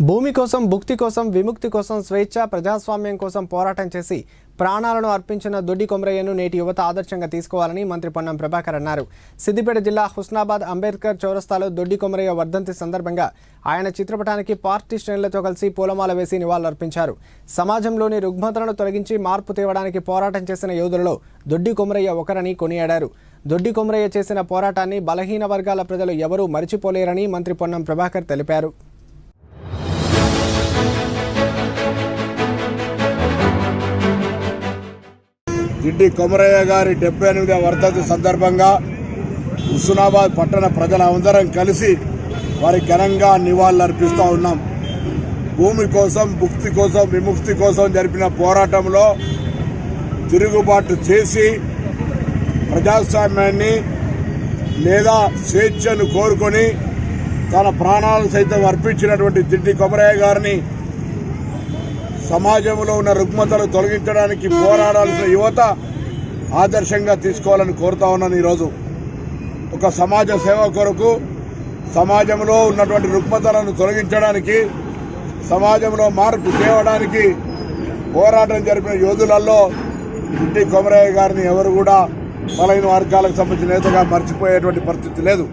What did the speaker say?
భూమి కోసం భుక్తి కోసం విముక్తి కోసం స్వేచ్ఛ ప్రజాస్వామ్యం కోసం పోరాటం చేసి ప్రాణాలను అర్పించిన దొడ్డి కొమరయ్యను నేటి యువత ఆదర్శంగా తీసుకోవాలని మంత్రి పొన్నం ప్రభాకర్ అన్నారు. సిద్దిపేట జిల్లా హుస్నాబాద్ అంబేద్కర్ చౌరస్తాలో దొడ్డి కొమరయ్య వర్ధంతి సందర్భంగా ఆయన చిత్రపటానికి పార్టీ శ్రేణులతో కలిసి పూలమాల వేసి నివాళులర్పించారు. సమాజంలోని రుగ్మతలను తొలగించి మార్పు తేవడానికి పోరాటం చేసిన యోధులలో దొడ్డి కొమరయ్య ఒకరని కొనియాడారు. దొడ్డి కొమరయ్య చేసిన పోరాటాన్ని బలహీన వర్గాల ప్రజలు ఎవరూ మరిచిపోలేరని మంత్రి పొన్నం ప్రభాకర్ తెలిపారు. గిడ్డి కొమరయ్య గారి డెబ్బై ఎనిమిదవ వర్ధంతి సందర్భంగా హుస్నాబాద్ పట్టణ ప్రజలందరం కలిసి వారి ఘనంగా నివాళులర్పిస్తూ ఉన్నాం. భూమి కోసం భుక్తి కోసం విముక్తి కోసం జరిపిన పోరాటంలో తిరుగుబాటు చేసి ప్రజాస్వామ్యాన్ని లేదా స్వేచ్ఛను కోరుకొని తన ప్రాణాలను సైతం అర్పించినటువంటి దిడ్డి కొమరయ్య గారిని సమాజంలో ఉన్న రుగ్మతలు తొలగించడానికి పోరాడాల్సిన యువత ఆదర్శంగా తీసుకోవాలని కోరుతా ఉన్నాను ఈరోజు. ఒక సమాజ సేవ కొరకు సమాజంలో ఉన్నటువంటి రుగ్మతలను తొలగించడానికి సమాజంలో మార్పు తేవడానికి పోరాటం జరిపిన యోధులలో ఇంటి కొమరయ్య గారిని ఎవరు కూడా బలైన వర్గాలకు సంబంధించిన నేతగా మర్చిపోయేటువంటి పరిస్థితి లేదు.